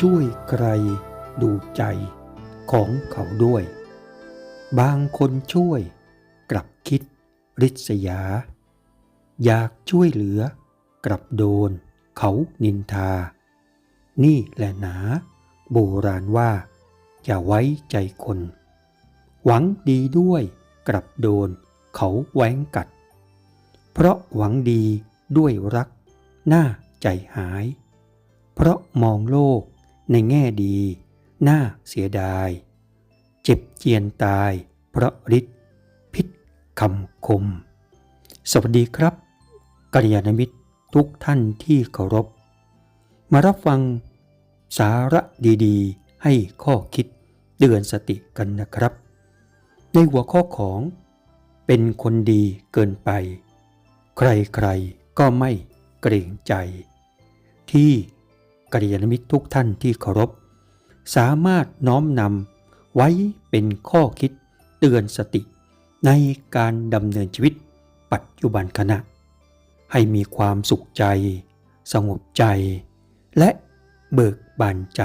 ช่วยใครดูใจของเขาด้วย บางคนช่วยกลับคิดริษยา อยากช่วยเหลือกลับโดนเขานินทา นี่แหละหนา โบราณว่า อย่าไว้ใจคน หวังดีด้วยกลับโดนเขาแหวงกัด เพราะหวังดีด้วยรักหน่าใจหาย เพราะมองโลก ในแง่ดี น่าเสียดาย เจ็บเจียนตาย เพราะฤทธิ์พิษคำคม สวัสดีครับกัลยาณมิตรทุกท่านที่เคารพ มารับฟังสาระดีๆ ให้ข้อคิดเตือนสติกันนะครับ ในหัวข้อของเป็นคนดีเกินไป ใครๆก็ไม่เกรงใจ ที่ กัลยาณมิตรทุกท่านที่เคารพ สามารถน้อมนำไว้เป็นข้อคิดเตือนสติ ในการดำเนินชีวิตปัจจุบันขณะ ให้มีความสุขใจ สงบใจ และเบิกบานใจ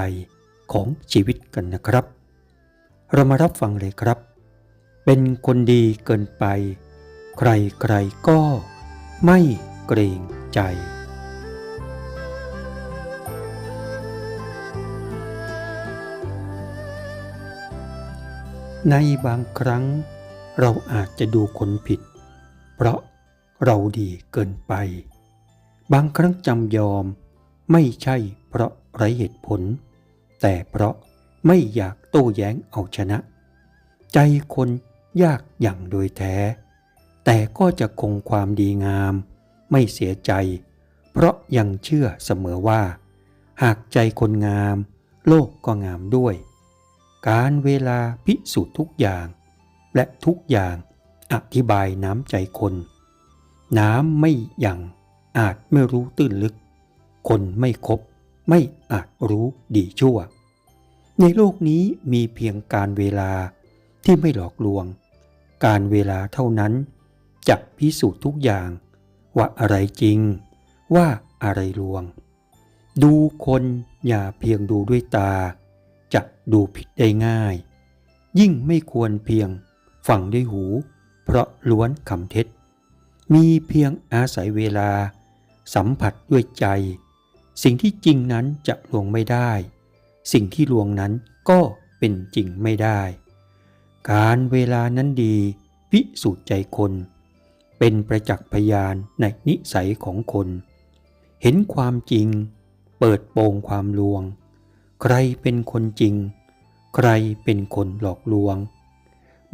ของชีวิตกันนะครับ เรามารับฟังเลยครับ เป็นคนดีเกินไป ใครๆก็ไม่เกรงใจ ในบางครั้งเราอาจจะดูคนผิด เพราะเราดีเกินไป บางครั้งจำยอมไม่ใช่เพราะไรเหตุผล แต่เพราะไม่อยากโต้แย้งเอาชนะ ใจคนยากอย่างโดยแท้ แต่ก็จะคงความดีงาม ไม่เสียใจ เพราะยังเชื่อเสมอว่า หากใจคนงาม โลกก็งามด้วย การเวลาพิสูจน์ทุกอย่าง และทุกอย่างอธิบายน้ำใจคน น้ำไม่ยังอาจไม่รู้ตื้นลึก คนไม่คบไม่อาจรู้ดีชั่ว ในโลกนี้มีเพียงการเวลาที่ไม่หลอกลวง การเวลาเท่านั้นจะพิสูจน์ทุกอย่าง ว่าอะไรจริง ว่าอะไรลวง ดูคนอย่าเพียงดูด้วยตา จะดูผิดได้ง่าย ยิ่งไม่ควรเพียงฟังด้วยหู เพราะล้วนคำเท็จ มีเพียงอาศัยเวลา สัมผัสด้วยใจ สิ่งที่จริงนั้นจะลวงไม่ได้ สิ่งที่ลวงนั้นก็เป็นจริงไม่ได้ การเวลานั้นดี พิสูจน์ใจคน เป็นประจักษ์พยานในนิสัยของคน เห็นความจริง เปิดโปงความลวง ใครเป็นคนจริง ใครเป็นคนหลอกลวง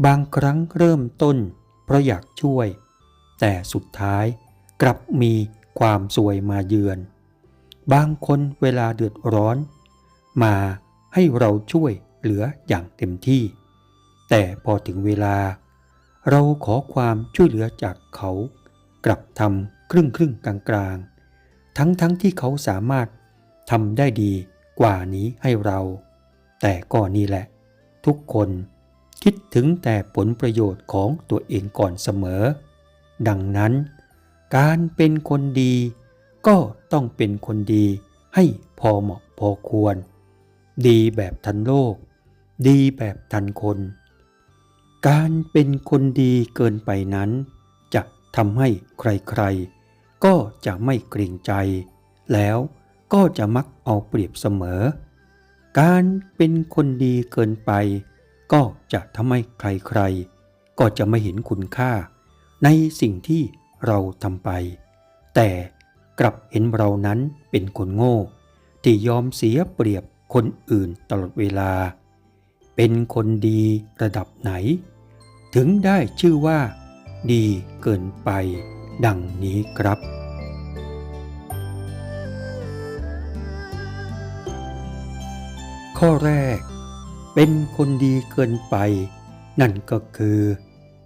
บางครั้งเริ่มต้น เพราะอยากช่วย แต่สุดท้ายกลับมีความสวยมาเยือน บางคนเวลาเดือดร้อน มาให้เราช่วยเหลืออย่างเต็มที่ แต่พอถึงเวลา เราขอความช่วยเหลือจากเขา กลับทำครึ่งครึ่งกลางกลางทั้งทั้งที่เขาสามารถทำได้ดี กว่านี้ให้เรา แต่ก็นี่แหละ ทุกคนคิดถึงแต่ผลประโยชน์ของตัวเองก่อนเสมอ ดังนั้น การเป็นคนดี ก็ต้องเป็นคนดีให้พอเหมาะพอควร ดีแบบทันโลก ดีแบบทันคน การเป็นคนดีเกินไปนั้น จะทำให้ใครๆ ก็จะไม่เกรงใจ แล้ว ก็จะมักเอาเปรียบเสมอ การเป็นคนดีเกินไป ก็จะทำให้ใครๆ ก็จะไม่เห็นคุณค่า ในสิ่งที่เราทำไป แต่กลับเห็นเรานั้นเป็นคนโง่ ที่ยอมเสียเปรียบคนอื่นตลอดเวลา เป็นคนดีระดับไหน ถึงได้ชื่อว่า ดีเกินไป ดังนี้ครับ ข้อแรก เป็นคนดีเกินไป นั่นก็คือ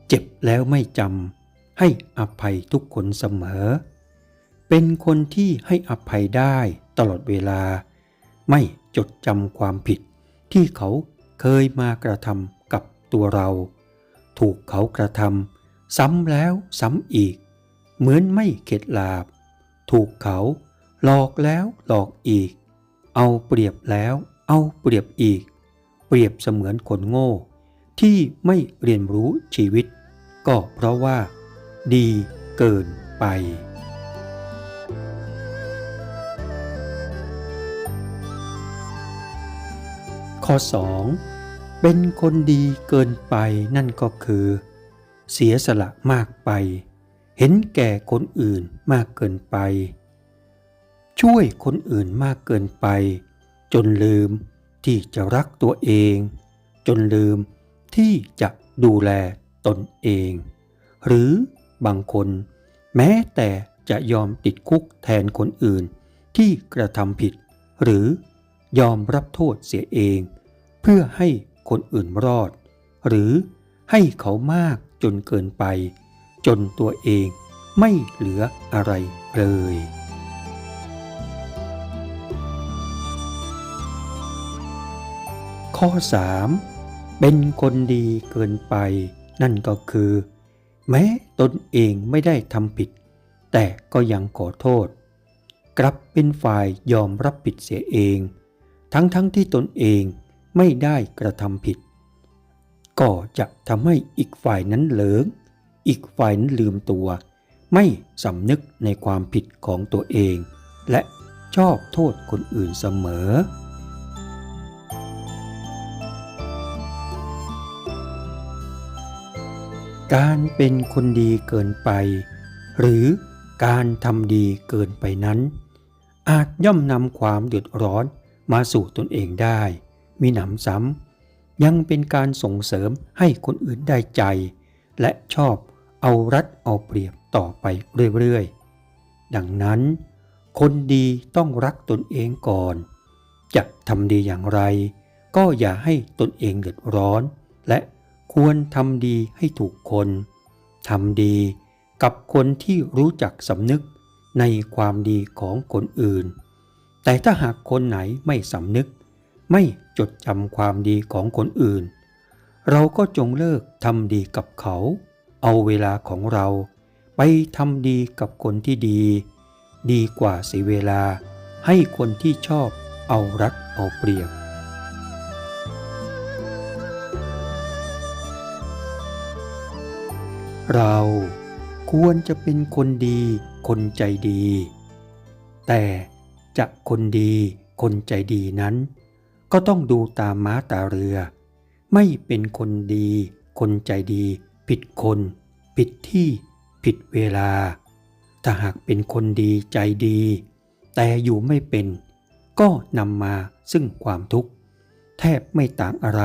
เจ็บแล้วไม่จำให้อภัยทุกคนเสมอ เป็นคนที่ให้อภัยได้ตลอดเวลา ไม่จดจำความผิด ที่เขาเคยมากระทำกับตัวเรา ถูกเขากระทำซ้ำแล้วซ้ำอีก เหมือนไม่เข็ดหลาบ ถูกเขาหลอกแล้วหลอกอีก เอาเปรียบแล้ว เอาเปรียบอีก เปรียบเสมือนคนโง่ ที่ไม่เรียนรู้ชีวิต ก็เพราะว่า ดีเกินไป ข้อ 2. เป็นคนดีเกินไปนั่นก็คือ เสียสละมากไป เห็นแก่คนอื่นมากเกินไป ช่วยคนอื่นมากเกินไป จนลืมที่จะรักตัวเอง จนลืมที่จะดูแลตนเอง หรือบางคนแม้แต่จะยอมติดคุกแทนคนอื่นที่กระทำผิด หรือยอมรับโทษเสียเอง เพื่อให้คนอื่นรอด หรือให้เขามากจนเกินไป จนตัวเองไม่เหลืออะไรเลย ข้อ 3. เป็นคนดีเกินไป นั่นก็คือ แม้ตนเองไม่ได้ทำผิด แต่ก็ยังขอโทษ กลับเป็นฝ่ายยอมรับผิดเสียเอง ทั้งๆทที่ตนเองไม่ได้กระทำผิด ก็จะทำให้อีกฝ่ายนั้นเหลิง อีกฝ่ายนั้นลืมตัว ไม่สำนึกในความผิดของตัวเอง และชอบโทษคนอื่นเสมอ การเป็นคนดีเกินไป หรือการทำดีเกินไปนั้น อาจย่อมนำความเดือดร้อนมาสู่ตนเองได้ มีหนำซ้ำยังเป็นการส่งเสริมให้คนอื่นได้ใจ และชอบเอารัดเอาเปรียบต่อไปเรื่อยๆ ดังนั้น คนดีต้องรักตนเองก่อน จะทำดีอย่างไร ก็อย่าให้ตนเองเดือดร้อนและ ควรทำดีให้ถูกคนทำดีกับคนที่รู้จักสำนึกในความดีของคนอื่น แต่ถ้าหากคนไหนไม่สำนึก ไม่จดจำความดีของคนอื่น เราก็จงเลิกทำดีกับเขา เอาเวลาของเราไปทำดีกับคนที่ดี ดีกว่าเสียเวลาให้คนที่ชอบเอารัดเอาเปรียบ เราควรจะเป็นคนดีคนใจดี แต่จะคนดีคนใจดีนั้น ก็ต้องดูตามม้าตาเรือ ไม่เป็นคนดี คนใจดี ผิดคน ผิดที่ผิดเวลา ถ้าหากเป็นคนดีใจดี แต่อยู่ไม่เป็น ก็นำมาซึ่งความทุกข์ แทบไม่ต่างอะไร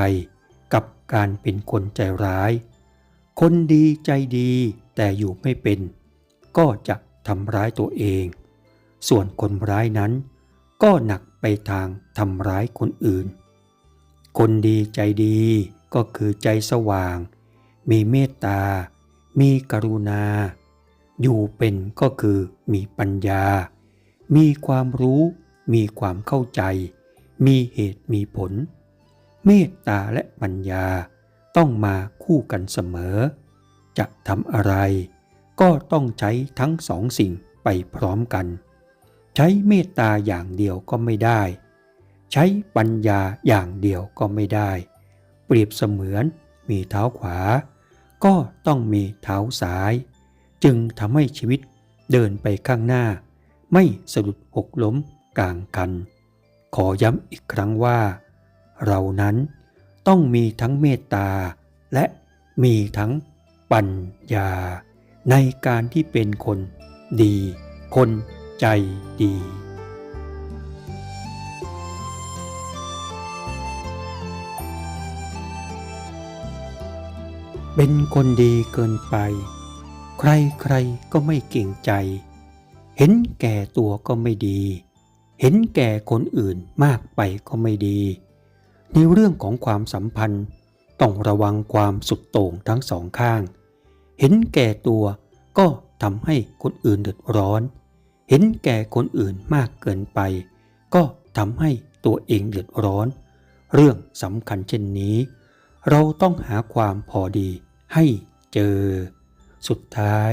กับการเป็นคนใจร้าย คนดีใจดีแต่อยู่ไม่เป็น ก็จะทำร้ายตัวเอง ส่วนคนร้ายนั้น ก็หนักไปทางทำร้ายคนอื่น คนดีใจดีก็คือใจสว่าง มีเมตตา มีกรุณา อยู่เป็นก็คือมีปัญญา มีความรู้ มีความเข้าใจ มีเหตุมีผล เมตตาและปัญญา ต้องมาคู่กันเสมอ จะทำอะไร ก็ต้องใช้ทั้งสองสิ่งไปพร้อมกัน ใช้เมตตาอย่างเดียวก็ไม่ได้ ใช้ปัญญาอย่างเดียวก็ไม่ได้ เปรียบเสมือนมีเท้าขวา ก็ต้องมีเท้าซ้าย จึงทำให้ชีวิตเดินไปข้างหน้า ไม่สะดุดหกล้มกลางกัน ขอย้ำอีกครั้งว่า เรานั้น ต้องมีทั้งเมตตา และมีทั้งปัญญา ในการที่เป็นคนดี คนใจดี เป็นคนดีเกินไป ใครๆก็ไม่เก่งใจ เห็นแก่ตัวก็ไม่ดี เห็นแก่คนอื่นมากไปก็ไม่ดี ในเรื่องของความสัมพันธ์ ต้องระวังความสุดโต่งทั้งสองข้าง เห็นแก่ตัวก็ทำให้คนอื่นเดือดร้อน เห็นแก่คนอื่นมากเกินไป ก็ทำให้ตัวเองเดือดร้อน เรื่องสำคัญเช่นนี้ เราต้องหาความพอดีให้เจอ สุดท้าย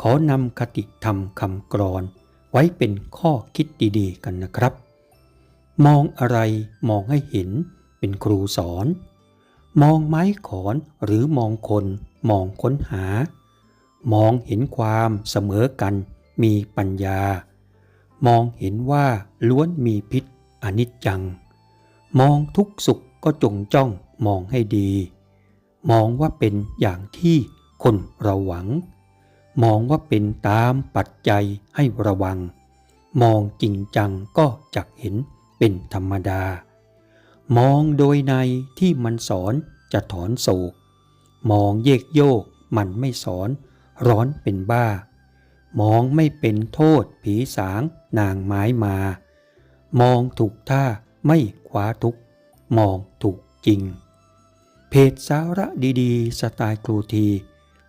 ขอนำคติธรรมคำกรอนไว้เป็นข้อคิดดีๆกันนะครับ มองอะไรมองให้เห็น เป็นครูสอน มองไม้ขอนหรือมองคนมองค้นหา มองเห็นความเสมอกัน มีปัญญา มองเห็นว่าล้วนมีพิษอนิจจัง มองทุกสุขก็จงจ้องมองให้ดี มองว่าเป็นอย่างที่คนเราหวัง มองว่าเป็นตามปัจจัยให้ระวัง มองจริงจังก็จักเห็นเป็นธรรมดา มองโดยในที่มันสอนจะถอนโศก มองเยกโยกมันไม่สอน ร้อนเป็นบ้า มองไม่เป็นโทษผีสางนางไม้มา มองถูกท่าไม่คว้าทุก มองถูกจริง เพจสาระดีๆ สไตล์ครูที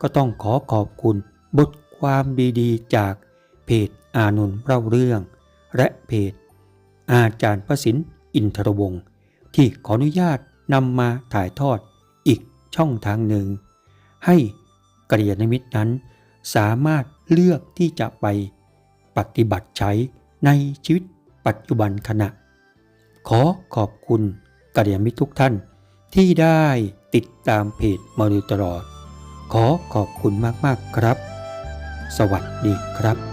ก็ต้องขอขอบคุณบทความดีๆ จากเพจอานนท์เล่าเรื่อง และเพจอาจารย์ประสินอินทรวงศ์ ที่ขออนุญาตนำมาถ่ายทอดอีกช่องทางหนึ่ง ให้กัลยาณมิตรนั้น สามารถเลือกที่จะไปปฏิบัติใช้ในชีวิตปัจจุบันขณะ ขอขอบคุณกัลยามิตรทุกท่านที่ได้ติดตามเพจมาโดยตลอด ขอขอบคุณมาก ๆ ครับ สวัสดีครับ